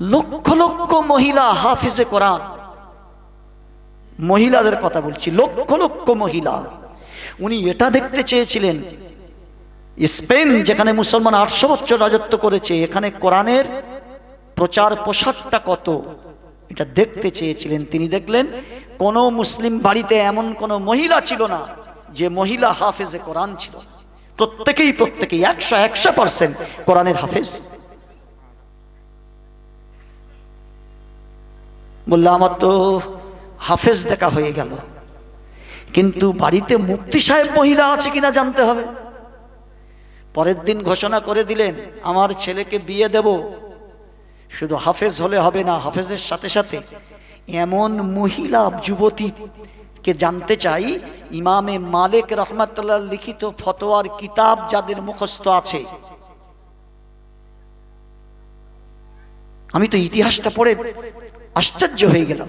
লক্ষ লক্ষ মহিলা হাফিজে কোরআন। মহিলাদের কথা বলছি, লক্ষ লক্ষ মহিলা। উনি এটা দেখতে চেয়েছিলেন, স্পেন যেখানে মুসলমান আটশো বছর রাজত্ব করেছে, এখানে কোরআনের প্রচার প্রসারটা কত? এটা দেখতে চেয়েছিলেন, তিনি দেখলেন, কোনো মুসলিম বাড়িতে এমন কোনো মহিলা ছিল না, যে মহিলা হাফেজে কোরআন ছিল প্রত্যেকেই প্রত্যেকেই, একশো একশো পার্সেন্ট কোরআনের হাফেজ। বলল, আমার তো হাফেজ দেখা হয়ে গেল। কিন্তু বাড়িতে মুক্তি সাহেব মহিলা আছে কিনা জানতে হবে। পরের দিন ঘোষণা করে দিলেন, আমার ছেলেকে বিয়ে দেব। শুধু হাফেজ হলে হবে না, হাফেজের সাথে সাথে এমন মহিলা যুবতীকে জানতে চাই, ইমামে মালিক রহমাতুল্লাহ লিখিত ফতোয়ার কিতাব যাদের মুখস্থ আছে। আমি তো ইতিহাসটা পড়ে আশ্চর্য হয়ে গেলাম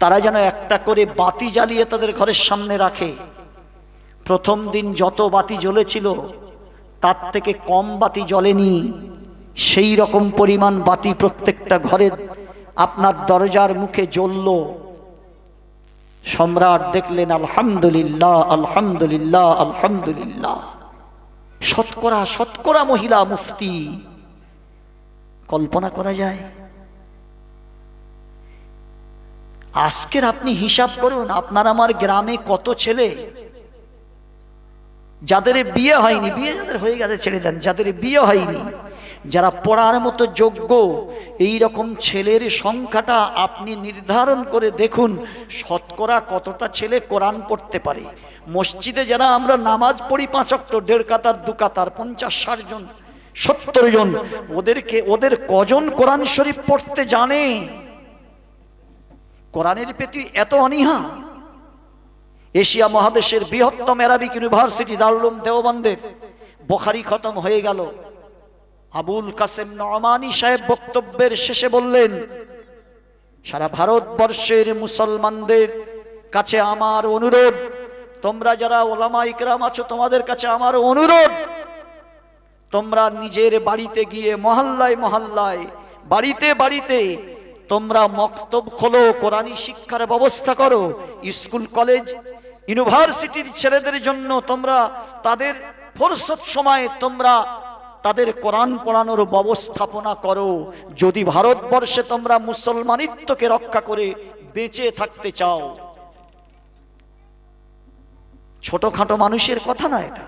তারা যেন একটা করে বাতি জ্বালিয়ে তাদের ঘরের সামনে রাখে। প্রথম দিন যত বাতি জ্বলেছিল, তার থেকে কম বাতি জ্বলেনি। সেই রকম পরিমাণ বাতি প্রত্যেকটা ঘরে আপনার দরজার মুখে জ্বলল। সম্রাট দেখলেন, আলহামদুলিল্লাহ আলহামদুলিল্লাহ আলহামদুলিল্লাহ। শতকরা শতকরা মহিলা মুফতি। কল্পনা করা যায় আজকের আপনি হিসাব করুন, আপনার আমার গ্রামে কত ছেলে? যাদের বিয়ে হয়নি, বিয়ে যাদের হয়ে গেছে ছেড়ে দেন, যাদের বিয়ে হয়নি, যারা পড়ার মতো যোগ্য এই রকম ছেলের সংখ্যাটা আপনি নির্ধারণ করে দেখুন, শতকরা কতটা ছেলে কোরআন পড়তে পারে। মসজিদে যারা আমরা নামাজ পড়ি পাঁচ অক্ট, দেড় কাতার, দু কাতার, পঞ্চাশ, ষাট জন, সত্তর জন, ওদেরকে, ওদের কজন কোরআন শরীফ পড়তে জানে? কোরআনের প্রতি এত অনীহা। এশিয়া মহাদেশের বৃহত্তম অ্যারাবিক ইউনিভার্সিটি দারুলুম দেওবন্দের বোখারি খতম হয়ে গেল। আবুল কাসেম নমানি সাহেব বক্তব্যের শেষে বললেন, সারা ভারতবর্ষের মুসলমানদের কাছে আমার অনুরোধ, তোমরা যারা ওলামা ইকরাম আছো, তোমাদের কাছে আমার অনুরোধ, তোমরা নিজের বাড়িতে গিয়ে মহল্লায় মহল্লায়, বাড়িতে বাড়িতে তোমরা মক্তব খোলো, কোরআনী শিক্ষার ব্যবস্থা করো। স্কুল, কলেজ, ইউনিভার্সিটির ছেলেদের জন্য তোমরা তাদের ফোরসত সময়ে তোমরা তাদের কোরআন পড়ানোর ব্যবস্থাপনা করো। যদি ভারতবর্ষে তোমরা মুসলমানিত্বকে রক্ষা করে বেঁচে থাকতে চাও। ছোটখাটো মানুষের কথা না এটা।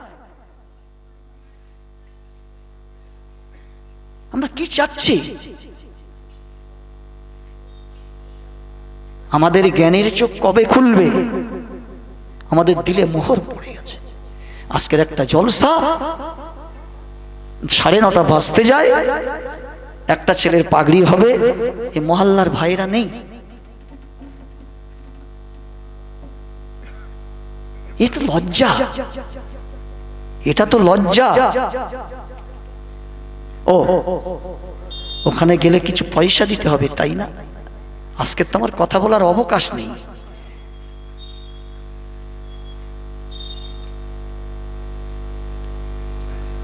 আমরা কি চাচ্ছি? আমাদের জ্ঞানের চোখ কবে খুলবে? আমাদের দিলে মোহর পড়ে গেছে। আজকের একটা জলসা সাড়ে নটা বাজতে যায়, একটা ছেলের পাগড়ি হবে এই মহল্লার ভাইরা নেই। এ তো লজ্জা। এটা তো লজ্জা। ও, ওখানে গেলে কিছু পয়সা দিতে হবে, তাই না? আজকে তো আমার কথা বলার অবকাশ নেই।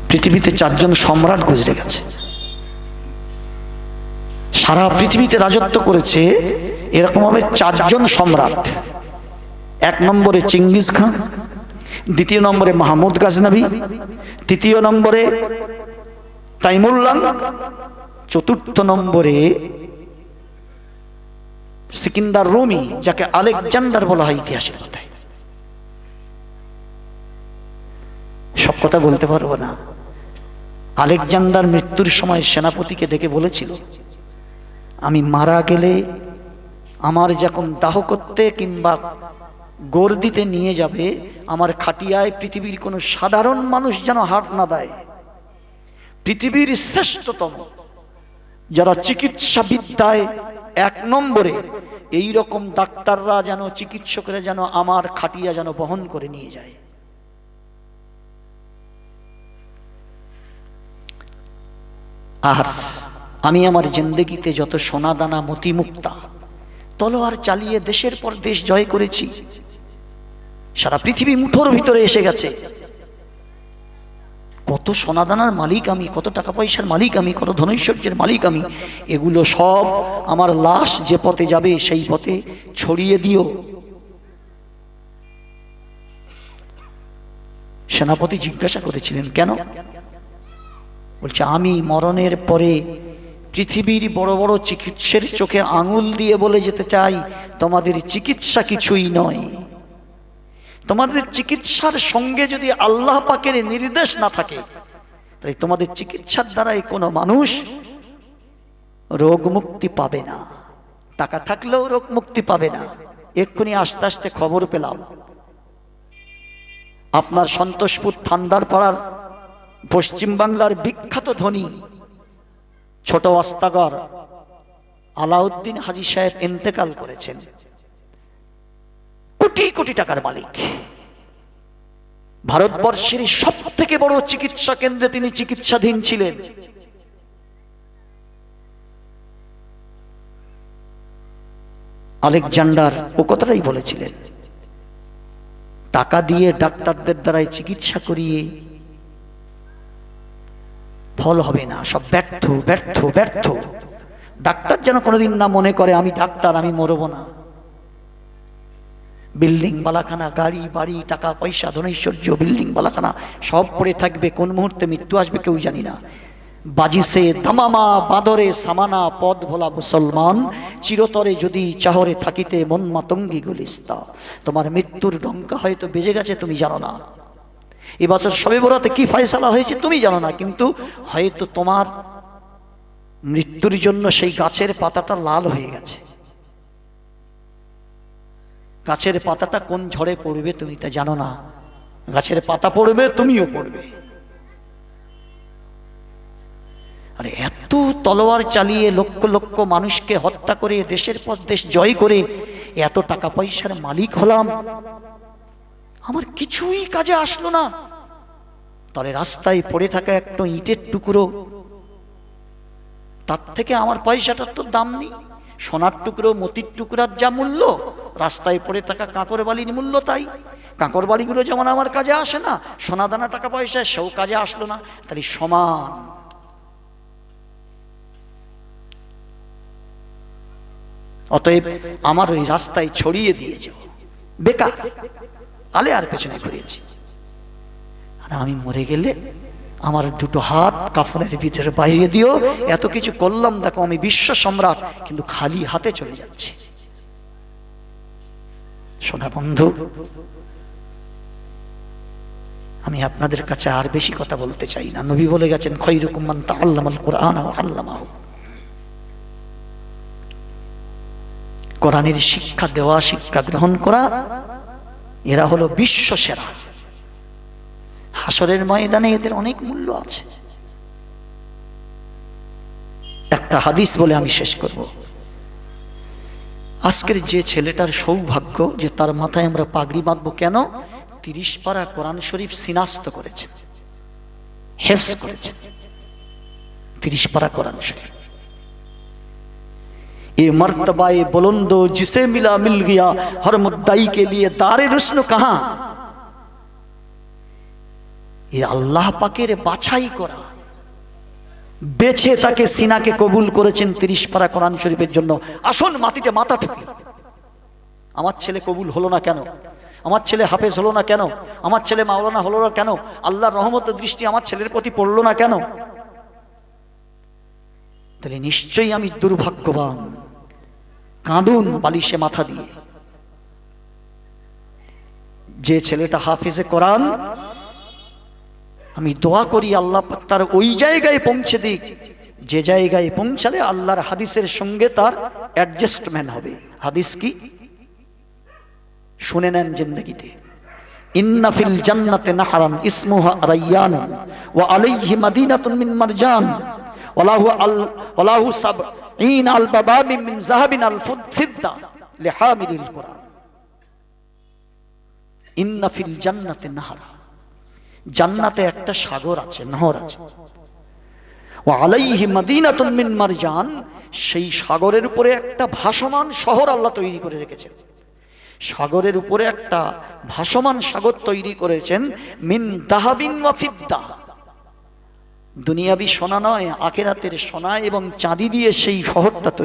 পৃথিবীতে চারজন সম্রাট গুজরে গেছে। সারা পৃথিবীতে রাজত্ব করেছে এরকম হবে চারজন সম্রাট। এক নম্বরে চিঙ্গিস খান, দ্বিতীয় নম্বরে মাহমুদ গাজনবী, তৃতীয় নম্বরে তাইমুল্লাম চতুর্থ নম্বরে সিকিন্দার রুমি, যাকে আলেকজান্ডার বলা হয় ইতিহাসের কথায়। সব কথা বলতে পারব না। আলেকজান্ডার মৃত্যুর সময় সেনাপতিকে ডেকে বলেছিল, আমি মারা গেলে আমার যখন দাহ করতে কিংবা গোর দিতে নিয়ে যাবে, আমার খাটিয়ায় পৃথিবীর কোনো সাধারণ মানুষ যেন হাট না দেয়। পৃথিবীর শ্রেষ্ঠতম, যারা চিকিৎসা বিদ্যায় এক নম্বরে এই রকম ডাক্তাররা যেন, চিকিৎসকরা যেন আমার খাটিয়া যেন বহন করে নিয়ে যায়। আর আমি আমার জিন্দগিতে যত সোনা দানা মতি মুক্তা তলোয়ার চালিয়ে দেশের পর দেশ জয় করেছি, সারা পৃথিবী মুঠোর ভিতরে এসে গেছে। কত সোনাদানার মালিক আমি, কত টাকা পয়সার মালিক আমি, কত ধনৈশ্বর্যের মালিক আমি, এগুলো সব আমার লাশ যে পথে যাবে সেই পথে ছড়িয়ে দিও। সেনাপতি জিজ্ঞাসা করেছিলেন, কেন? বলছে, আমি মরণের পরে পৃথিবীর বড় বড় চিকিৎসের চোখে আঙুল দিয়ে বলে যেতে চাই, তোমাদের চিকিৎসা কিছুই নয়। তোমাদের চিকিৎসার সঙ্গে যদি আল্লাহ পাকের নির্দেশ না থাকে, তাই তোমাদের চিকিৎসার দ্বারাই কোনো মানুষ রোগ মুক্তি পাবে না। টাকা থাকলেও রোগ মুক্তি পাবে না। এক্ষুনি আস্তে আস্তে খবর পেলাম। আপনার সন্তোষপুর থান্দার পাড়ার পশ্চিমবাংলার বিখ্যাত ধনী ছোট অস্তাগর আলাউদ্দিন হাজি সাহেব ইন্তেকাল করেছেন। কোটি কোটি টাকার মালিক। ভারতবর্ষের সব থেকে বড় চিকিৎসা কেন্দ্রে তিনি চিকিৎসাধীন ছিলেন। আলেকজান্ডার ও কথাটাই বলেছিলেন, টাকা দিয়ে ডাক্তারদের দ্বারাই চিকিৎসা করিয়ে ফল হবে না, সব ব্যর্থ ব্যর্থ ব্যর্থ। ডাক্তার যেন কোনোদিন না মনে করে, আমি ডাক্তার, আমি মরবো না। বিল্ডিং, বালাখানা, গাড়ি, বাড়ি, টাকা, পয়সা, ধনৈশ্বর্য, বিল্ডিং, বালাখানা, সব পড়ে থাকবে। কোন মুহূর্তে মৃত্যু আসবে কেউ জানি না। বাজিসে দামামা, বাদরে, সামানা পদ ভোলা মুসলমান, চিরতরে যদি চাহরে থাকিতে মন মাতঙ্গি গুলিস্তা। তোমার মৃত্যুর ডঙ্কা হয়তো বেজে গেছে, তুমি জানো না। এবছর সবে বরাতে কি ফয়সালা হয়েছে, তুমি জানো না, কিন্তু হয়তো তোমার মৃত্যুর জন্য সেই গাছের পাতাটা লাল হয়ে গেছে। গাছের পাতাটা কোন ঝড়ে পড়বে তুমি তা জানো না। গাছের পাতা পড়বে, তুমিও পড়বে। আরে এত তলোয়ার চালিয়ে লক্ষ লক্ষ মানুষকে হত্যা করে দেশের পর দেশ জয় করে এত টাকা পয়সার মালিক হলাম। আমার কিছুই কাজে আসলো না। তাহলে রাস্তায় পড়ে থাকা একটা ইটের টুকরো। তার থেকে আমার পয়সাটার তো দাম নেই। সোনার টুকরো, মতির টুকরার যা মূল্য রাস্তায় পড়ে টাকা কাঁকর বালির মূল্য তাই। কাঁকর বালিগুলো যেমন আমার কাজে আসে না সোনা দানা টাকা পয়সা, সেও কাজে আসলো না, তাহলে সমান। অতএব আমার ওই রাস্তায় ছড়িয়ে দিয়ে যাও। বেকার, আলে আর পেছনে ঘুরেছি আর আমি মরে গেলে আমার দুটো হাত কাফনের ভিতরে বাইরে দিও। এত কিছু করলাম, দেখো আমি বিশ্ব সম্রাট, কিন্তু খালি হাতে চলে যাচ্ছি। সোনা বন্ধু, আমি আপনাদের কাছে আর বেশি কথা বলতে চাই না। নবী বলে গেছেন, খৈরুকুম মান তাআল্লামাল কোরআন কোরআনের শিক্ষা দেওয়া, শিক্ষা গ্রহণ করা, এরা হলো বিশ্ব সেরা। হাসরের ময়দানে এদের অনেক মূল্য আছে। একটা হাদিস বলে আমি শেষ করব। আজকের যে ছেলেটার সৌভাগ্য যে তার মাথায় আমরা পাগড়ি বাঁধবো কেন তিরিশ পারা কোরআন শরীফ সিনাস্ত করেছেন হেফস করেছেন তিরিশ পারা কোরআন শরীফ ये मर्तबा ये बुलंदो जिसे मिला मिल गया हर मुद्दाई के लिए दारे रुस्न कहा এ আল্লাহ পাকের বাছাই করা বেছে তাকে সিনাকে কবুল করেছেন তিরিশ পারা কোরআন শরীফের জন্য। আসল মাটিতে মাথা ঠুকি আমার ছেলে কবুল হলো না কেন? আমার ছেলে হাফেজ হলো না কেন? আমার ছেলে মাওলানা হলো না কেন? আল্লাহর রহমতের দৃষ্টি আমার ছেলের প্রতি পড়ল না কেন? তাহলে নিশ্চয়ই আমি দুর্ভাগ্যবান। কাঁদুন বালিশে মাথা দিয়ে। যে ছেলেটা হাফেজে কোরআন আমি দোয়া করি আল্লাহ তার ওই জায়গায় পৌঁছে দিক। যে জায়গায় পৌঁছালে আল্লাহর হাদিসের সঙ্গে তার অ্যাডজাস্টমেন্ট হবে। হাদিস কি? শুনে নেন জিন্দগিতে। জান্নাতে রাইয়ান ওয়া আলাইহি আল নাহারা জান্নাতে একটা সাগর আছে, নহর আছে। ও আলাইহি মাদিনাতুন মিন মারজান, সেই সাগরের উপরে একটা ভাসমান শহর আল্লাহ তৈরি করে রেখেছেন। সাগরের উপরে একটা ভাসমান সাগর তৈরি করেছেন মিন দাহাবিন ওয়া ফিদ্দা। দুনিয়াবি সোনা নয়, আখেরাতের সোনা এবং চাঁদি দিয়ে সেই শহরটা তৈরি